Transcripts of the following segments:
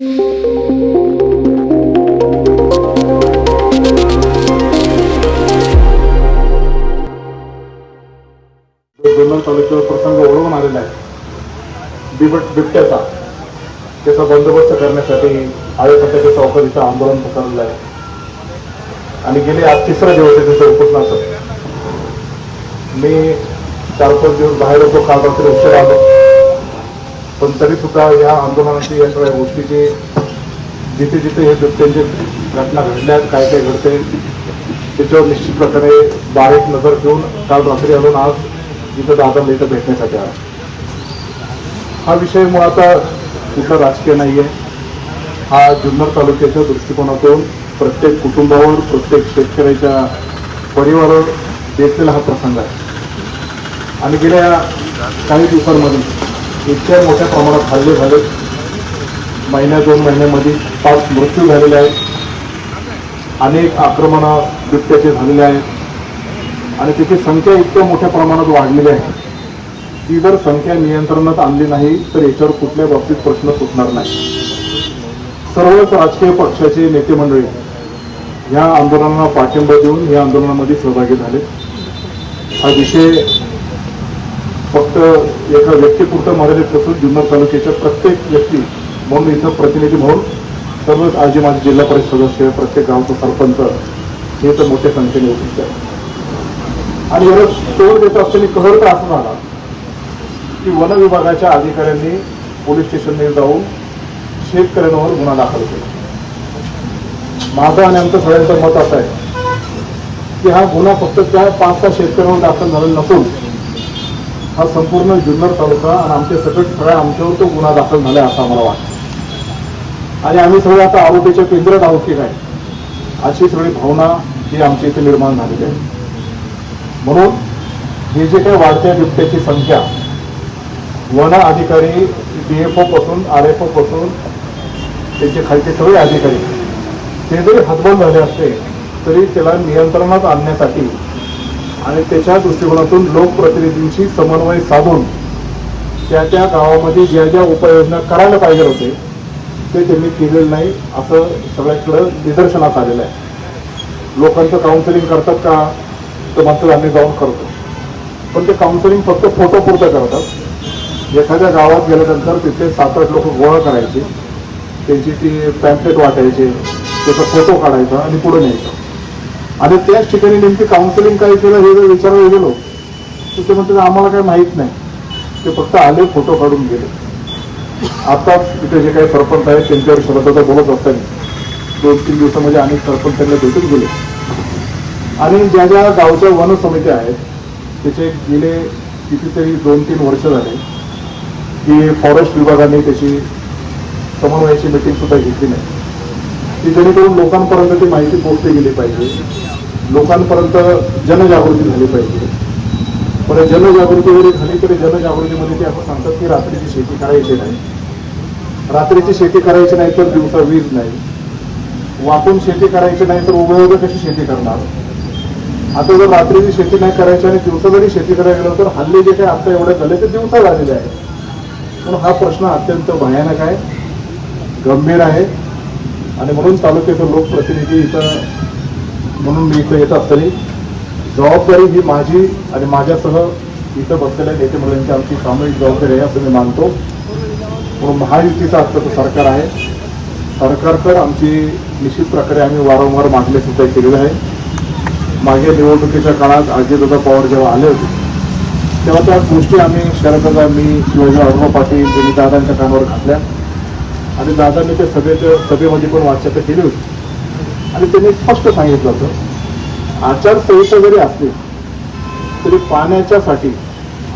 जुन्नर तालुक्यावर प्रसंग ओढवून आलेला आहे. बिबट बिबट्याचा त्याचा बंदोबस्त करण्यासाठी आळेपट्ट्याच्या चौकात आंदोलन पुकारलेलं आहे. आणि गेले आज तिसरा दिवस आहे त्याचं उपोषणाचं. मी चार पाच दिवस बाहेर होतो काल रात्री उशीर आलो. पण तरी सुद्धा या आंदोलनाची या सगळ्या गोष्टीची जिथे जिथे हे बिबट्यांचे घटना घडल्या आहेत, काय काय घडते त्याच्यावर निश्चित प्रकारे बारीक नजर ठेवून काल रात्री आलो आज जिथं दादाला इथं भेटण्यासाठी आला. हा विषय मुळात कुठं राजकीय नाही आहे हा जुन्नर तालुक्याच्या दृष्टिकोनातून प्रत्येक कुटुंबावर प्रत्येक शेतकऱ्याच्या परिवारावर बेतलेला हा प्रसंग आहे. आणि गेल्या काही दिवसांमध्ये इतक्या मोठ्या प्रमाणात हल्ले झाले. महिन्या दोन महिन्यामध्ये पाच मृत्यू झालेले आहेत. अनेक आक्रमणं बिबट्याचे झालेले आहेत. आणि त्याची संख्या इतक्या मोठ्या प्रमाणात वाढलेली आहे. ती जर संख्या नियंत्रणात आणली नाही तर याच्यावर कुठल्या बाबतीत प्रश्न सुटणार नाही. सर्वच राजकीय पक्षाचे नेते मंडळी या आंदोलनाला पाठिंबा देऊन या आंदोलनामध्ये सहभागी झाले. हा विषय फक्त एका व्यक्तीपुरतं मर्यादित नसून जुन्नर तालुक्याच्या प्रत्येक व्यक्ती म्हणून इथं प्रतिनिधी म्हणून सर्वच आजी माझे जिल्हा परिषद सदस्य प्रत्येक गावचं सरपंच हे तर मोठ्या संख्येने उपस्थित आहे आणि याला तोड देत असताना कहर तर असं झाला की वन विभागाच्या अधिकाऱ्यांनी पोलीस स्टेशनने जाऊन शेतकऱ्यांवर गुन्हा दाखल केला. माझं आणि आमचं सगळ्यांचं मत असं आहे की हा गुन्हा फक्त त्या पाच सहा शेतकऱ्यांवर दाखल झालेला नसून हा संपूर्ण जुन्नर तालुका आणि आमचे सकट सगळ्या आमच्यावर तो गुन्हा दाखल झाला असं आम्हाला वाटतं. आणि आम्ही सगळे आता आरोपीच्या केंद्रात आहोत की काय? अशी सगळी भावना ही आमच्या इथे निर्माण झालेली आहे. म्हणून हे जे काही वाढत्या बिबट्याची संख्या वन अधिकारी डी एफ ओपासून आर एफ ओपासून त्याचे त्यांचे खालचे सगळे अधिकारी ते जरी हातबल झाले असते तरी त्याला नियंत्रणात आणण्यासाठी आणि त्याच्या दृष्टिकोनातून लोकप्रतिनिधींशी समन्वय साधून त्या त्या गावामध्ये ज्या ज्या उपाययोजना करायला पाहिजे होते ते त्यांनी केलेलं नाही असं सगळ्याकडं निदर्शनास आलेलं आहे. लोकांचं काउन्सिलिंग करतात का? तर मात्र आम्ही जाऊन करतो. पण ते काउन्सिलिंग फक्त फोटो पुरतं करतात. एखाद्या गावात गेल्यानंतर तिथे सात आठ लोक गोळा करायचे. त्यांची ती पॅम्पलेट वाटायचे. त्याचा फोटो काढायचा आणि पुढे न्यायचा. आणि त्याच ठिकाणी नेमकी काउन्सिलिंग काय केलं हे जर विचारायला गेलो तर ते म्हणतात आम्हाला काही माहीत नाही. ते फक्त आले फोटो काढून गेले. आताच इथे जे काही सरपंच आहेत त्यांच्यावर शरदादा बोलत असताना दोन तीन दिवसामध्ये अनेक सरपंच त्यांना भेटून गेले. आणि ज्या ज्या गावच्या वन समित्या आहेत त्याचे गेले कितीतरी दोन तीन वर्ष झाले की फॉरेस्ट विभागाने त्याची समन्वयाची मिटिंग सुद्धा घेतली नाही. की जेणेकरून लोकांपर्यंत ती माहिती पोहोचली गेली पाहिजे. लोकांपर्यंत जनजागृती झाली पाहिजे. पण जनजागृती जरी झाली तरी जनजागृतीमध्ये ते आपण सांगतात की रात्रीची शेती करायची नाही. रात्रीची शेती करायची नाही तर दिवसा वीज नाही. वाकून शेती करायची नाही तर उभं कशी शेती करणार? आता जर रात्रीची शेती नाही करायची आणि दिवसा जरी शेती करायला गेलं तर हल्ली जे काही आता एवढे झाले ते दिवसा झालेले आहे. म्हणून हा प्रश्न अत्यंत भयानक आहे गंभीर आहे आणि म्हणून तालुक्याचे लोकप्रतिनिधी इथं म्हणून मी इथं येत असताना जबाबदारी ही माझी आणि माझ्यासह इथं बसलेल्या नेते मुलांची आमची सामूहिक जबाबदारी आहे असं मी मानतो. म्हणून महायुतीचं आत्ताचं सरकार आहे. सरकारकडे आमची निश्चित प्रकारे आम्ही वारंवार मागणी सुद्धा केलेलं आहे. मागे निवडणुकीच्या काळात अजितदादा पवार जेव्हा आले होते तेव्हा त्या गोष्टी आम्ही शरददादा मी शिवाजीराव पाटील यांनी दादांच्या कानावर घातल्या. आणि दादांनी त्या सभेच्या सभेमध्ये पण वाच्यता केली होती. आणि त्यांनी स्पष्ट सांगितलं होतं. आचारसंहिता जरी असली तरी पाण्याच्यासाठी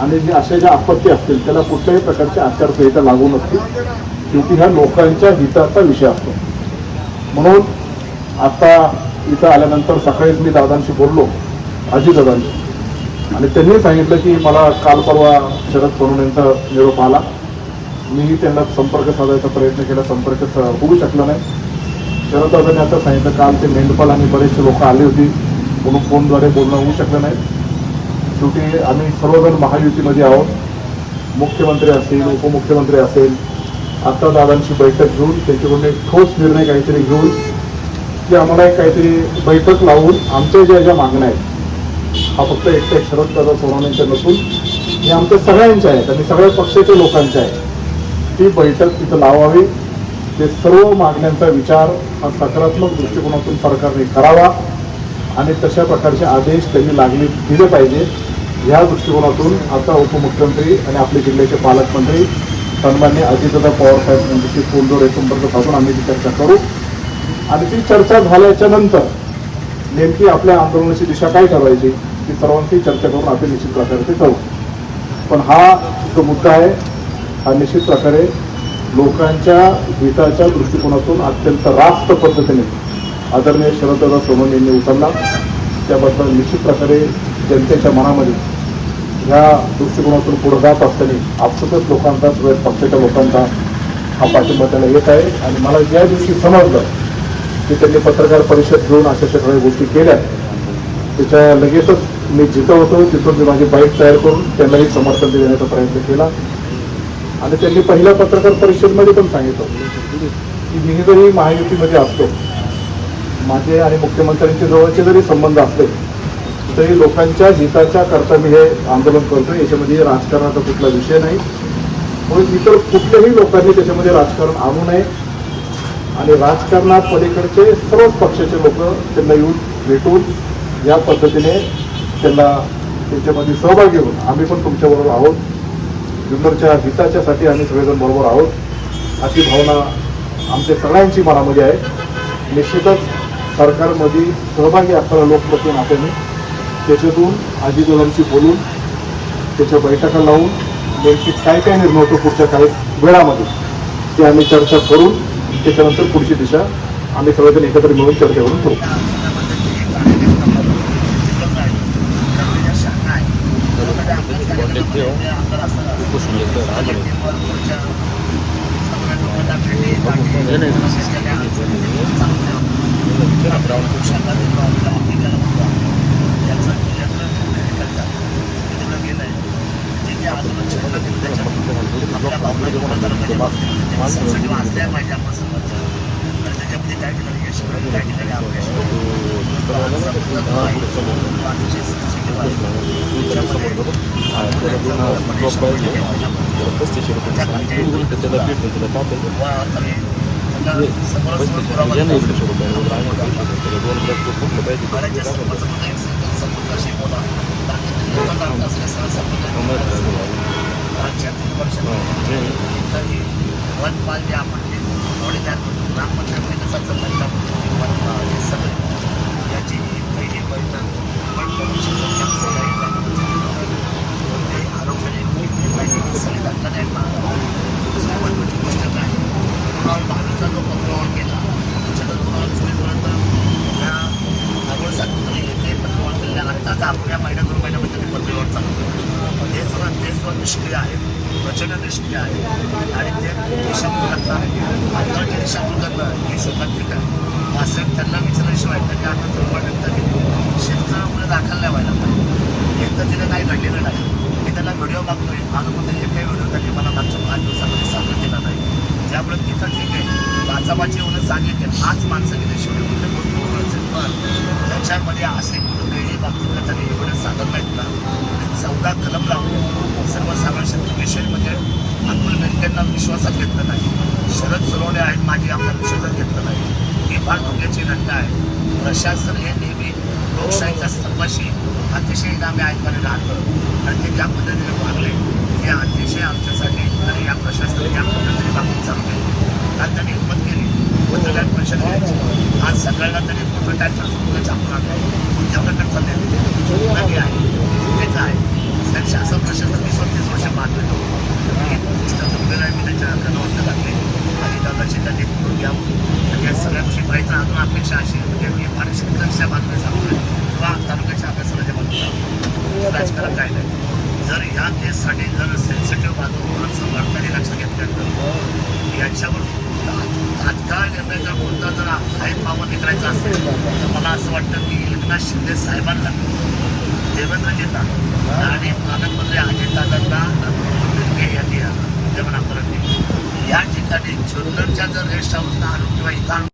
आणि जे अशा ज्या आपत्ती असतील त्याला कुठल्याही प्रकारची आचारसंहिता लागू नसते. शेवटी ह्या लोकांच्या हिताचा विषय असतो. म्हणून आता इथं आल्यानंतर सकाळीच मी दादांशी बोललो अजितदादांशी आणि त्यांनी सांगितलं की मला काल परवा शरद पवार यांचा निरोप आला. मीही त्यांना संपर्क साधायचा प्रयत्न केला संपर्क स- होऊ शकला नाही. शरददादांनी आता सांगितलं काल ते मेंढपाल आणि बरेचसे लोक आले होते म्हणून फोनद्वारे बोलणं होऊ शकलं नाही. शेवटी आम्ही सर्वजण महायुतीमध्ये आहोत. मुख्यमंत्री असतील उपमुख्यमंत्री असेल आता दादांची बैठक घेऊन त्याच्याकडून एक ठोस निर्णय काहीतरी घेऊन की आम्हाला एक काहीतरी बैठक लावून आमच्या ज्या ज्या मागण्या आहेत हा फक्त एकट्या शरददादा सोनवणेच्या नसून हे आमच्या सगळ्यांच्या आहेत आणि सगळ्या पक्षाच्या लोकांच्या आहेत. ती बैठक तिथं लावावी. ते सर्व मागण्यांचा विचार हा सकारात्मक दृष्टिकोनातून सरकारने करावा आणि तशा प्रकारचे आदेश त्यांनी लागले दिले पाहिजे. या दृष्टिकोनातून आता उपमुख्यमंत्री आणि आपले जिल्ह्याचे पालकमंत्री सन्मान्य अजितदादा पवार साहेब यांच्याशी फोनद्वारे संपर्क साधून आम्ही ती चर्चा करू. आणि ती चर्चा झाल्याच्यानंतर नेमकी आपल्या आंदोलनाची दिशा काय ठरवायची ती सर्वांशी चर्चा करून आपण निश्चित प्रकारे ते करू. पण हा जो मुद्दा आहे हा निश्चित प्रकारे लोकांच्या हिताच्या दृष्टिकोनातून अत्यंत रास्त पद्धतीने आदरणीय शरददादा चव्हाण यांनी उचलला त्याबद्दल निश्चित प्रकारे जनतेच्या मनामध्ये ह्या दृष्टिकोनातून पुढे जात असताना आपसुकच लोकांचा सगळ्या पक्षाच्या लोकांचा हा पाठिंबा त्याला येत आहे. आणि मला ज्या दिवशी समजलं की त्यांनी पत्रकार परिषद घेऊन अशा अशा सगळ्या गोष्टी केल्या. त्याच्या लगेचच मी जिथं होतो तिथून मी माझी बाईक तयार करून त्यांनाही समर्थन देण्याचा प्रयत्न केला. आणि त्यांनी पहिल्या पत्रकार परिषदेमध्ये पण सांगितलं की मी जरी महायुतीमध्ये असतो माझे आणि मुख्यमंत्र्यांचे जवळचे जरी संबंध असले तरी लोकांच्या हिताच्या करता मी हे आंदोलन करतो याच्यामध्ये राजकारणाचा कुठला विषय नाही. म्हणून इतर कुठल्याही लोकांनी त्याच्यामध्ये राजकारण आणू नये. आणि राजकारणात पलीकडचे सर्वच पक्षाचे लोक त्यांना येऊन भेटून या पद्धतीने त्यांना त्याच्यामध्ये सहभागी होऊन आम्ही पण तुमच्याबरोबर आहोत. जुन्नरच्या हिताच्यासाठी आम्ही सगळेजण बरोबर आहोत. अशी भावना आमच्या सगळ्यांची मनामध्ये आहे. निश्चितच सरकारमध्ये सहभागी असणाऱ्या लोकप्रती नात्याने त्याच्यातून अजितदादांशी बोलून त्याच्या बैठका लावून नेमकी काय काय निर्णय होतो पुढच्या काही वेळामध्ये ते आम्ही चर्चा करून त्याच्यानंतर पुढची दिशा आम्ही सगळेजण एकत्र मिळून चर्चा करून ठेवू त्याच्यामध्ये काय ठिकाणी यश मिळालं, काय ठिकाणी अपयश वनपाल जे आपण जे थोडक्यात ग्रामपंचायत कसा चालला हे सगळे याची पहिली बैठक ते आरोग्याने सगळे धंदा नाही महत्वाची गोष्ट काय कुणावर जो पत्रव्यवहार केला त्याच्यानंतर कुणावर चोवीसपर्यंत त्या लागवड सांगितलं येते पत्रव्यवहार केलेल्या आत्ताचा आपल्या महिन्या दोन महिन्यामध्ये ते पत्रव्यवहार चालू ते सुद्धा ते सुद्धा निष्क्रिय आहे प्रचंड निष्क्रिय आहे आणि ते दिशाभूल करतात आंदोलनाची दिशाभूल करणं हे सुद्धा ठीक आहे असं त्यांना विचारल्याशिवाय त्यांनी आता जोपर्यंत शेतकऱ्यांना पुढे दाखल नाही व्हायला पाहिजे एक तर तिथे काही घडलेलं नाही त्याला व्हिडिओ बघतोय. अनुभव एकही व्हिडिओ त्यांनी मला मागच्या पाच दिवसामध्ये सादर केला नाही. त्यामुळे तिथं ठीक आहे. वाचावाची एवढं सांगितले. पाच माणसं गेले शेवटी कुठे कोण असेल. पण त्याच्यामध्ये असे कुठेही बाबतीतला त्यांनी एवढं सादर नाही ना चौदा कलम लावून सर्वसाधारण शेतकरी म्हणजे अतुल बेनकेंना विश्वासात घेतलं नाही. शरद सोनवणे आहेत माझी आपल्या विश्वासात घेतलं नाही. ही फार धोक्याची घटना आहे. प्रशासन हे नेहमी लोकशाहीच्या स्तंभाशी अतिशय आम्ही ऐकवाने राहतो. आणि ते ज्या पद्धतीने वागले हे अतिशय आमच्यासाठी आणि या प्रशासनाने या पद्धतीने वागून चालले काल त्यांनी हिंमत केली पत्रकार परिषद घ्यायची. आज सकाळला त्यांनी मोठं ट्रॅक्टर सुद्धा छापून आणलं कोणत्या प्रकारचा निर्णय आहे? चुकीचं आहे. कारण शासन प्रशासन वीस तीस वर्ष मानलेलो ही गोष्ट गंभीर आहे मी त्याच्या कानावर लागले आणि दादाची त्यांनी करून घ्यावं आणि या सगळ्या गोष्टी प्रयत्न अजून अपेक्षा अशी आहे. म्हणजे मी फार शेतकऱ्यांच्या बातम्या सांगतोय किंवा तालुक्याच्या अभ्यासाच्या बातम्या सांगतोय राजकारण काय नाही जर ह्या केससाठी जर सेन्सिटिव्ह बाजू समर्थाने लक्ष घेतल्यानंतर याच्यावर ता- तात्काळ निर्णय जर कोणता जर हाय पावर निघायचा असेल तर मला असं वाटतं की एकनाथ शिंदे साहेबांना देवेंद्रजींना आणि पालकमंत्री अजितदादांना बेनके यांनी विद्यमान या ठिकाणी जुन्नरच्या जर रेस्ट हाऊसला आलो किंवा इथं